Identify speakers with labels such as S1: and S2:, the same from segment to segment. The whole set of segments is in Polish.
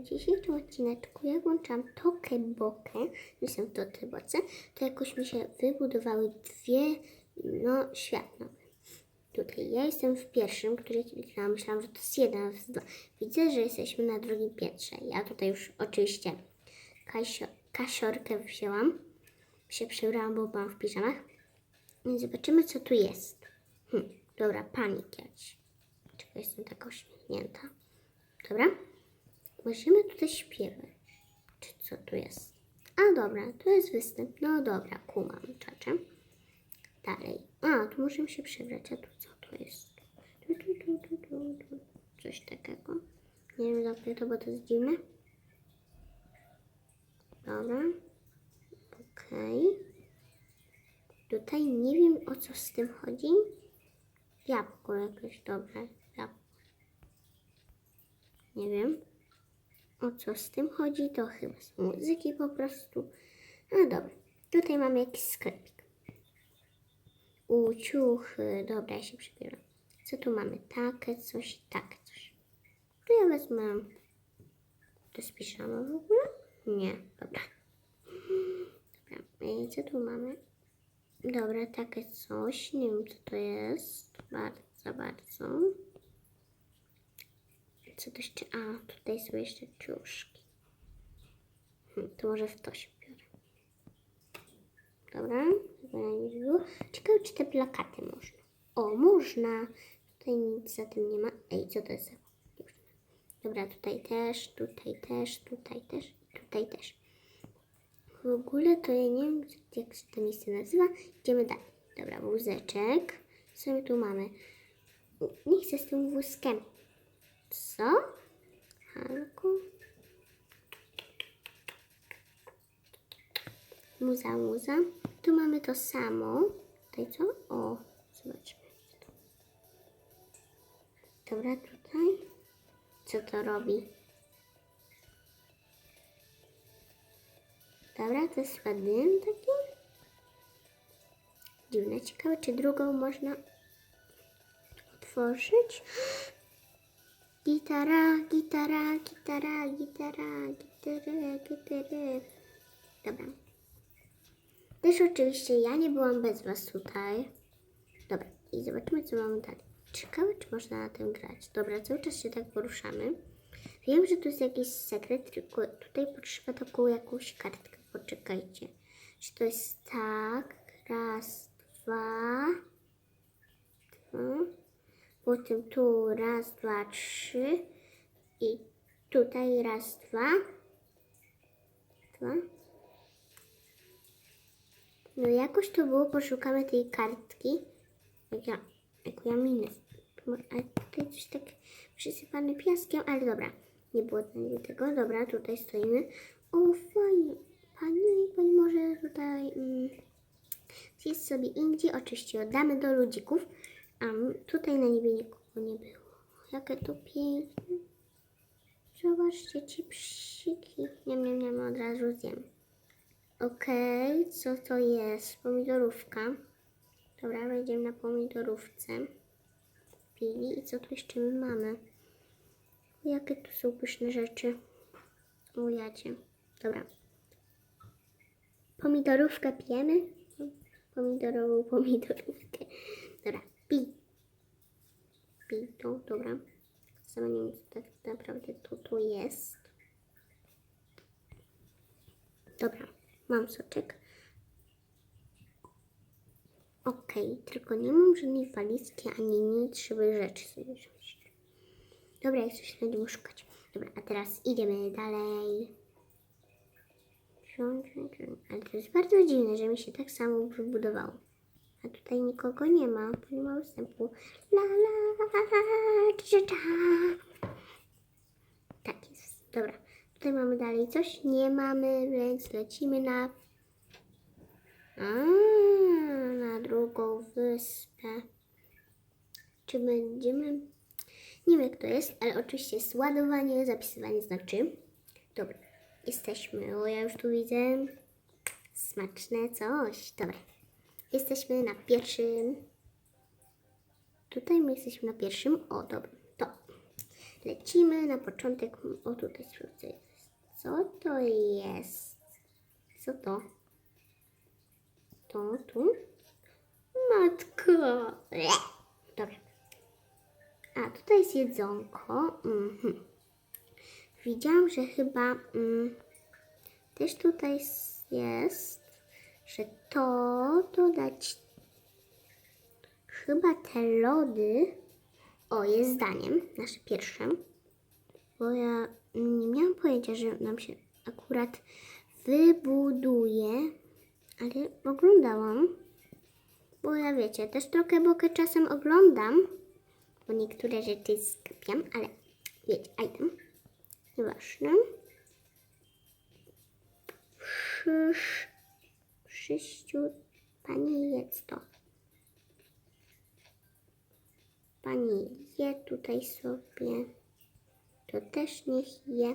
S1: w dzisiejszym odcineczku ja włączam tokę bokę, jestem w toce boce, to jakoś mi się wybudowały dwie, no, świat. Tutaj ja jestem w pierwszym, który kliknęłam, myślałam, że to jest jeden, to jest dwa. Widzę, że jesteśmy na drugim piętrze. Ja tutaj już oczywiście kasio, kasiorkę wzięłam, się przebrałam, bo byłam w piżamach. I zobaczymy, co tu jest. Hm, dobra, panik jakiś. Czego jestem taka uśmiechnięta. Dobra. Musimy tutaj śpiewać. Czy co tu jest? A dobra, tu jest występ. No dobra, kumam, czacze. Dalej. A, tu możemy się przebrać. A tu co to jest? Tu, tu, tu, tu, tu, tu. Coś takiego. Nie wiem, zamknę to, bo to jest dziwne. Dobra. Okej. Tutaj nie wiem, o co z tym chodzi. Jabłko jakieś dobre. Jabłko. Nie wiem, o co z tym chodzi. To chyba z muzyki po prostu. No dobra. Tutaj mamy jakiś sklepik. Uciuchy. Dobra, ja się przebieram. Co tu mamy? Takie coś, takie coś. To ja wezmę. To piżama w ogóle? Nie, dobra. Dobra, i co tu mamy? Dobra, takie coś. Nie wiem, co to jest. Bardzo, bardzo. Co to jeszcze? A, tutaj są jeszcze ciuszki. Hmm, to może w to się biorę. Dobra, było. Ciekawe, czy te plakaty można. O, można. Tutaj nic za tym nie ma. Ej, co to jest za... Dobra, tutaj też, tutaj też, tutaj też, tutaj też. W ogóle to ja nie wiem, jak się to miejsce nazywa. Idziemy dalej. Dobra, wózeczek. Co my tu mamy? Nie chcę z tym wózkiem. Co? Halku? Muza, muza. Tu mamy to samo. Tutaj co? O, zobaczmy. Dobra, tutaj. Co to robi? Dobra, to jest spadyn taki. Dziwne, ciekawe, czy drugą można otworzyć. Gitara, gitara, gitara, gitara, gitara, gitara. Dobra. Też oczywiście ja nie byłam bez Was tutaj. Dobra, i zobaczymy, co mamy dalej. Ciekawe, czy można na tym grać. Dobra, cały czas się tak poruszamy. Wiem, że tu jest jakiś sekret, tylko tutaj potrzeba taką jakąś kartkę. Poczekajcie. Czy to jest tak? Raz, dwa. Potem tu raz, dwa, trzy. I tutaj raz, dwa. Dwa. No jakoś to było, poszukamy tej kartki. Jak ja, jak ja minę. Ale tutaj coś tak przysypane piaskiem, ale dobra. Nie było tego. Dobra, tutaj stoimy. O, fajnie. Pani, pani może tutaj mm, sobie indziej. Oczywiście oddamy do ludzików. A tutaj na niebie nikogo nie było. Jakie to piękne. Zobaczcie ci psiki. Nie, nie, nie, od razu zjem. Okej, co to jest? Pomidorówka. Dobra, wejdziemy na pomidorówce. Pili. I co tu jeszcze my mamy? Jakie tu są pyszne rzeczy? O jacie. Dobra. Pomidorówkę pijemy? Pomidorową pomidorówkę. Pi. Pi to, dobra. Sama nie wiem, co tak naprawdę tu, tu jest. Dobra, mam soczek. Okej, tylko nie mam żadnej walizki ani nic, żeby rzeczy sobie wziąć. Dobra, jak coś będziemy szukać. Dobra, a teraz idziemy dalej. Ale to jest bardzo dziwne, że mi się tak samo wybudowało. A tutaj nikogo nie ma, bo nie ma występu. La la, cza, cza. Tak jest. Dobra, tutaj mamy dalej coś. Nie mamy, więc lecimy na... A, na drugą wyspę. Czy będziemy... Nie wiem, jak to jest, ale oczywiście jest ładowanie, zapisywanie znaczy. Dobra, jesteśmy. O, ja już tu widzę smaczne coś. Dobra, jesteśmy na pierwszym. Tutaj my jesteśmy na pierwszym. O, dobra, to lecimy na początek. O, tutaj sprawdzę. to jest? Co to? To tu? Matko! Dobra. A, tutaj jest jedzonko. Mhm. Widziałam, że chyba mm, też tutaj jest, że to dodać chyba te lody. O, jest zdaniem, nasze pierwsze. Bo ja nie miałam pojęcia, że nam się akurat wybuduje, ale oglądałam. Bo ja wiecie, też trochę bokę czasem oglądam, bo niektóre rzeczy skapiam, ale wiecie, a tam. Nieważne. Szysz, szyściu, pani jedz to. Pani je tutaj sobie. To też niech je.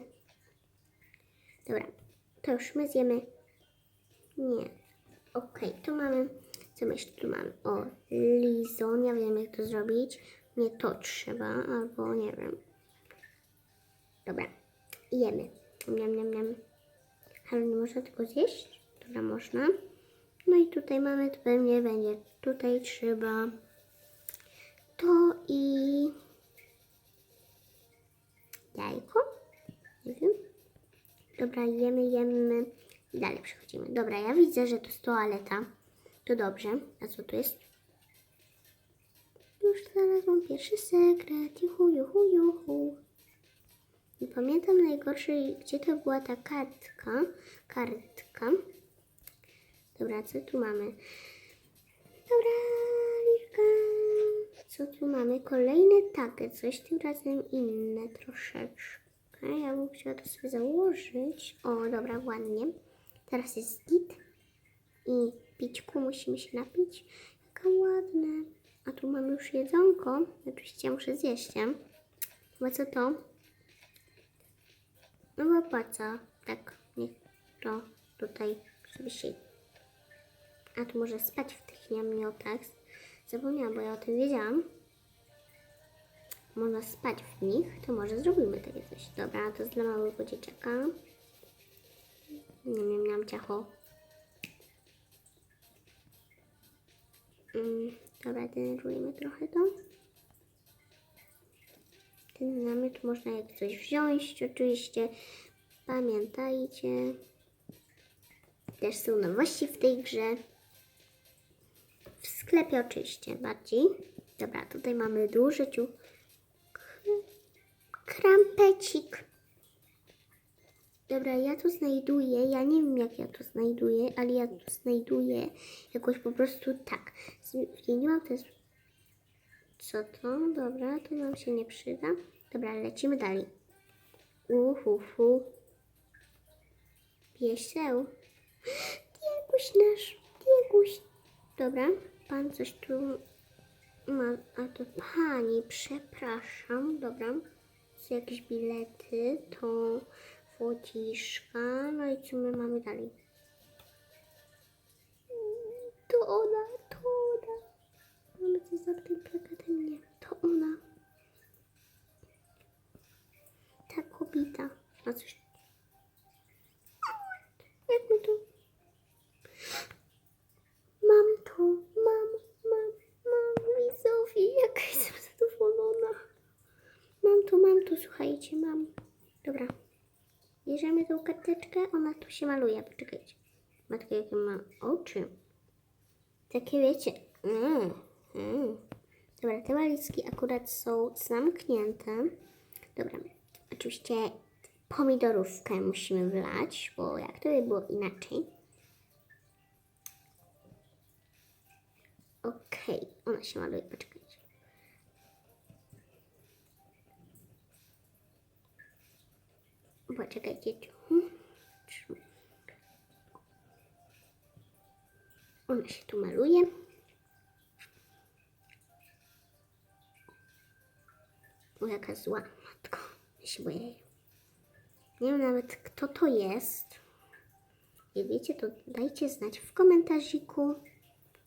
S1: Dobra, to już my zjemy. Nie. Okej, to mamy. Co my tu mamy? O, lizon. Ja wiem, jak to zrobić. Nie to trzeba, albo nie wiem. Dobra, jemy. Niam, niam, niam. Ale nie można tego zjeść? Dobra, można. No i tutaj mamy, to pewnie będzie. Tutaj trzeba to i jajko. Nie wiem. Dobra, jemy, jemy i dalej przechodzimy. Dobra, ja widzę, że to jest toaleta. To dobrze. A co tu jest? Już znalazłam pierwszy sekret. Juhu, juhu, juhu. Nie pamiętam najgorszej, gdzie to była ta kartka. Kartka. Dobra, co tu mamy? Dobra, Lilka. Co tu mamy? Kolejne takie, coś tym razem inne troszeczkę. Ja bym chciała to sobie założyć. O, dobra, ładnie. Teraz jest git. I pićku musimy się napić. Jaka ładne. A tu mamy już jedzonko. Oczywiście ja muszę zjeść, nie? Bo co to? No co? Tak, niech to tutaj sobie siedzi. A tu może spać w tych namiotach. Zapomniałam, bo ja o tym wiedziałam. Można spać w nich, to może zrobimy takie coś. Dobra, to jest dla małego dzieciaka. Nie wiem, miałam ciacho. Mm, dobra, denerwujemy trochę to. Ten namiot można jak coś wziąć, oczywiście. Pamiętajcie. Też są nowości w tej grze. W sklepie oczywiście bardziej. Dobra, tutaj mamy duży ciuch. Krampecik. Dobra, ja tu znajduję, ja nie wiem jak ja to znajduję, ale ja tu znajduję jakoś po prostu tak. Zmieniłam to jest... Co to? Dobra, to nam się nie przyda. Dobra, lecimy dalej. Uhuhu. Pieseł. Dieguś nasz, Dieguś. Dobra, pan coś tu ma, a to pani, przepraszam, dobra. Są jakieś bilety, to fociszka, no i co my mamy dalej? To ona, to ona. Mamy coś za tym plakatem, nie, to ona. Ta kobieta, a coś. Jak my to? Mam to, mam, mam, mam, widzowie, jaka jestem zadowolona. Mam to, mam to, słuchajcie, mam. Dobra. Bierzemy tą karteczkę, tu się maluje, poczekajcie. Matka, jakie ma oczy. Takie wiecie. Mm, mm. Dobra, te walizki akurat są zamknięte. Dobra, oczywiście pomidorówkę musimy wlać, bo jak to by było inaczej? Okej, ona się maluje, poczekajcie. Poczekajcie tu. Ona się tu maluje. O, jaka zła matko. Się boję. Nie wiem nawet kto to jest. Jak wiecie, to dajcie znać w komentarziku.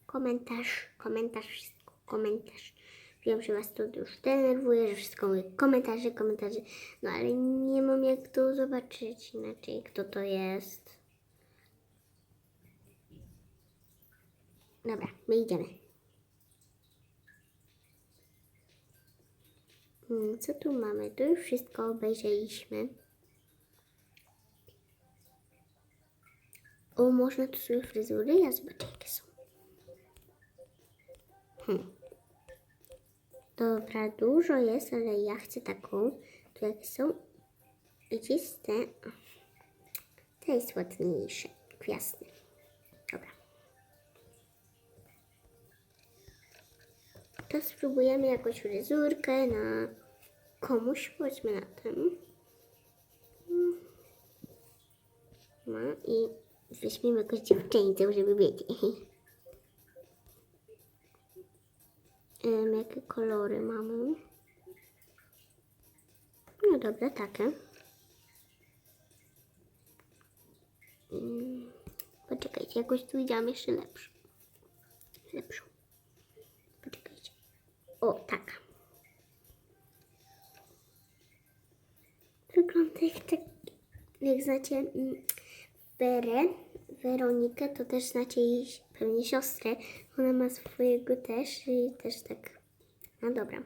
S1: Komentarz, komentarz, wszystko, komentarz. Wiem, że Was to już denerwuje, że wszystko mówię komentarze, komentarze. No ale nie mam jak to zobaczyć inaczej, kto to jest. Dobra, my idziemy. Mm, Co tu mamy? Tu już wszystko obejrzeliśmy. O, można tu sobie fryzury? Ja zobaczę, jakie są. Hmm. Dobra, dużo jest, ale ja chcę taką. Tu jakie są? Gdzieś te. Te jest ładniejsze. Jasne. To spróbujemy jakąś fryzurkę na komuś, powiedzmy na tym. No i weźmiemy jakąś dziewczyńcę, żeby wiedzieć. Em, jakie kolory mamy? No dobra, takie. Mm, Poczekajcie, jakoś tu widziałam jeszcze lepszą. Lepszą. O, taka. Wygląda jak tak, jak znacie mm, Werę, Weronikę, to też znacie jej pewnie siostrę. Ona ma swojego też i też tak. No dobra.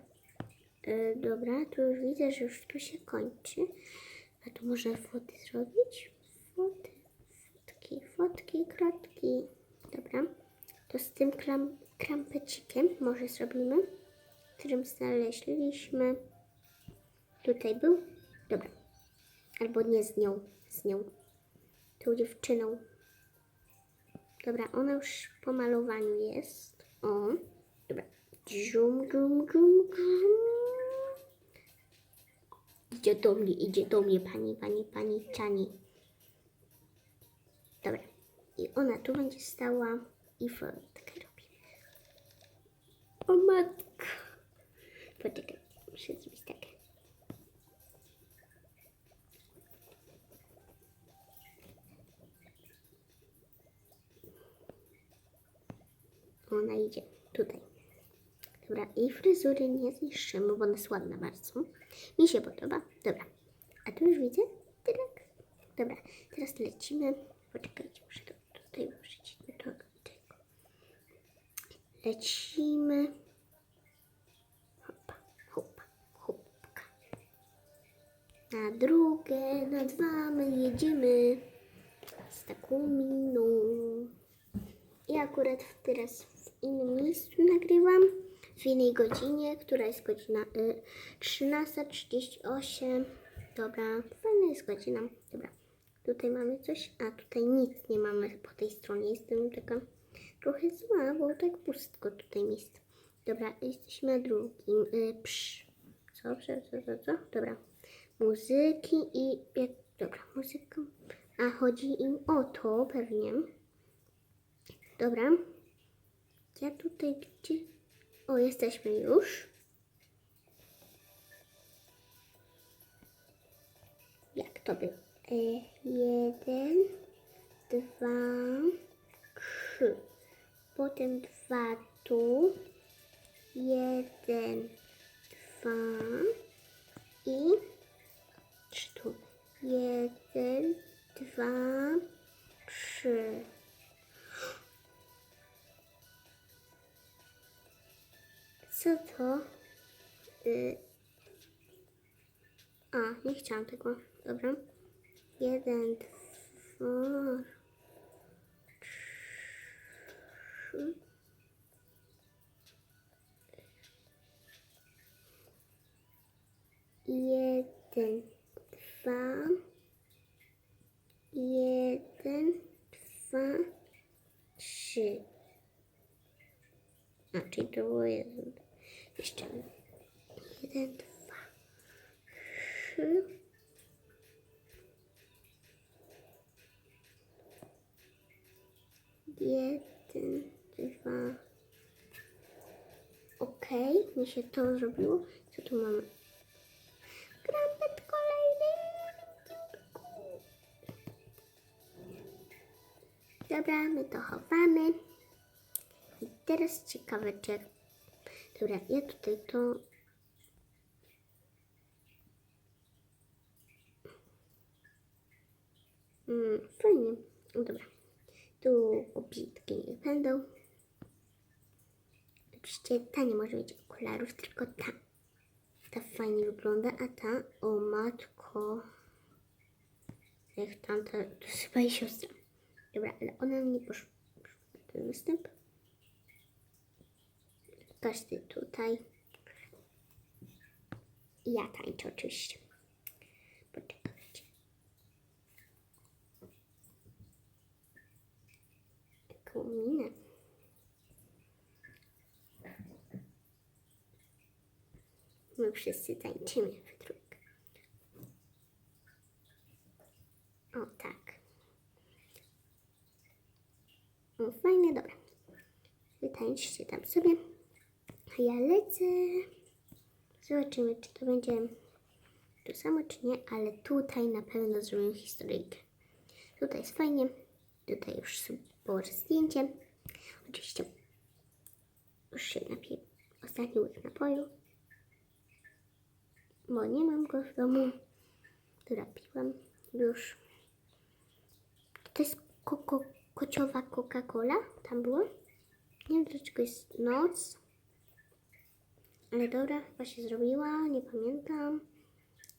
S1: E, dobra, tu już widzę, że już tu się kończy. A tu może foty zrobić? Foty, fotki, fotki, kratki. Dobra. To z tym kram, krampecikiem może zrobimy, którym znaleźliśmy. Tutaj był? Dobra. Albo nie z nią, z nią. Tą dziewczyną. Dobra, ona już po malowaniu jest. O, dobra. Dżum, dżum, dżum, dżum. Idzie do mnie, idzie do mnie pani, pani, pani Czani. Dobra. I ona tu będzie stała i fotkę robi. O matko. Poczekaj, muszę zrobić takie. Ona idzie tutaj. I fryzury nie zniszczymy, bo ona jest ładna bardzo. Mi się podoba. Dobra, a tu już widzę? Tak. Dobra, teraz lecimy. Poczekajcie, muszę to tutaj do tego. Lecimy. Hopa, hopa, hopka. Na drugą, na dwa my jedziemy. Z taką miną. I akurat teraz w innym miejscu nagrywam, w innej godzinie, która jest godzina y, 13.38. Dobra, fajna jest godzina. Dobra, tutaj mamy coś, a tutaj nic nie mamy po tej stronie. Jestem taka trochę zła, bo tak pustko tutaj miejsce. Dobra, jesteśmy na drugim. Y, psz. Co, co, co, co, co? Dobra. Muzyki i... Jak, dobra, muzyka. A chodzi im o to pewnie. Dobra. Ja tutaj gdzie... O, jesteśmy już. Jak to było? E, jeden, dwa, trzy. Potem dwa tu. Jeden, dwa i trzy tu. Jeden, dwa, trzy. Co to? Y... A, nie chciałam tego. Dobra. Jeden, dwa, trzy. Jeden, dwa, jeden, dwa, trzy. A, czyli to było jeden. Jeszcze jeden, dwa, trzy. Jeden, dwa. Okej, mi się to zrobiło. Co tu mamy? Krampet kolejny. Dobra, my to chowamy. I teraz ciekawe, czy Dobra, ja tutaj to... Mm, fajnie. No Dobra. Tu nie będą. Oczywiście ta nie może mieć okularów, tylko ta. Ta fajnie wygląda, a ta, o matko. Jak tamta, to jest chyba jej siostra. Dobra, ale ona nie poszła na ten występ. Każdy tutaj. Ja tańczę oczywiście. Poczekajcie. Taką minę. My wszyscy tańczymy w trójkę. O tak. O, fajnie, dobra. Wytańczcie tam sobie. A ja lecę. Zobaczymy, czy to będzie to samo, czy nie, ale tutaj na pewno zrobimy historyjkę. Tutaj jest fajnie. Tutaj już położę zdjęcie. Oczywiście już się napiję ostatni łyk napoju, bo nie mam go w domu. Która piłam już. To jest koko, kociowa Coca-Cola. Tam było. Nie wiem dlaczego jest noc. Ale dobra, chyba się zrobiła, nie pamiętam.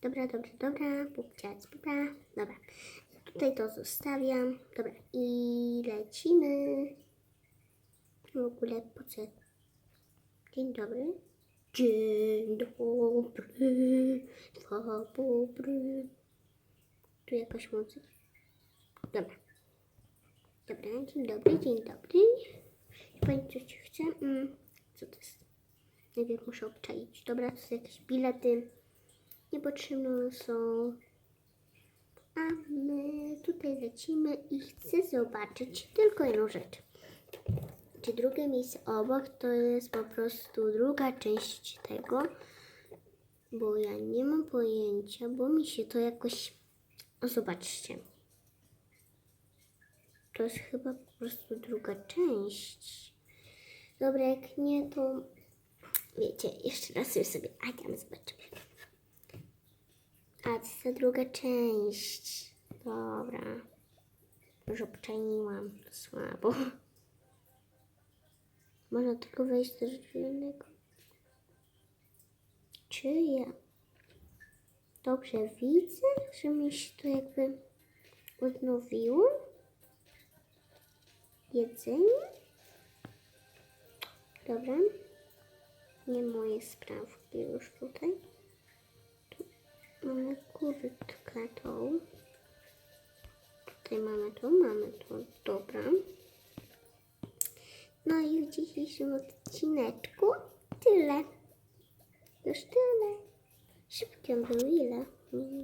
S1: Dobra, dobra, dobra, pupciac, pupa. Dobra, tutaj to zostawiam. Dobra, i lecimy. W ogóle po co? Dzień dobry. Dzień dobry, dobry. Tu jakaś muzyka. Dobra. Dobra, dzień dobry, dzień dobry. Pani coś chce? Mm, co to jest? Najpierw muszę obczaić. Dobra, to są jakieś bilety. Niepotrzebne są. A my tutaj lecimy i chcę zobaczyć tylko jedną rzecz. Czy drugie miejsce obok to jest po prostu druga część tego? Bo ja nie mam pojęcia, bo mi się to jakoś... O, zobaczcie. To jest chyba po prostu druga część. Dobra, jak nie, to wiecie, jeszcze raz sobie sobie, a tam zobaczymy. A, to jest ta druga część. Dobra. Już obczaiłam. Słabo. Można tylko wejść do drzwinego. Czy ja dobrze widzę, że mi się to jakby odnowiło? Jedzenie? Dobra. Nie moje sprawki już tutaj. Tu mamy kurtkę tą. Tutaj mamy to, mamy to. Dobra. No i w dzisiejszym odcineczku tyle. Już tyle. Szybki on był, ile? Nie,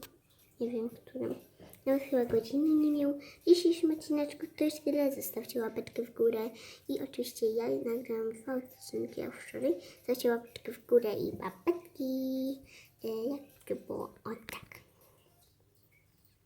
S1: nie wiem, którym. Nawet chyba godziny nie miał. W dzisiejszym to już tyle. Zostawcie łapeczkę w górę. I oczywiście ja nagrałam dwa odcinki, wczoraj. Zostawcie łapeczkę w górę i babetki. E, jak to było? O tak.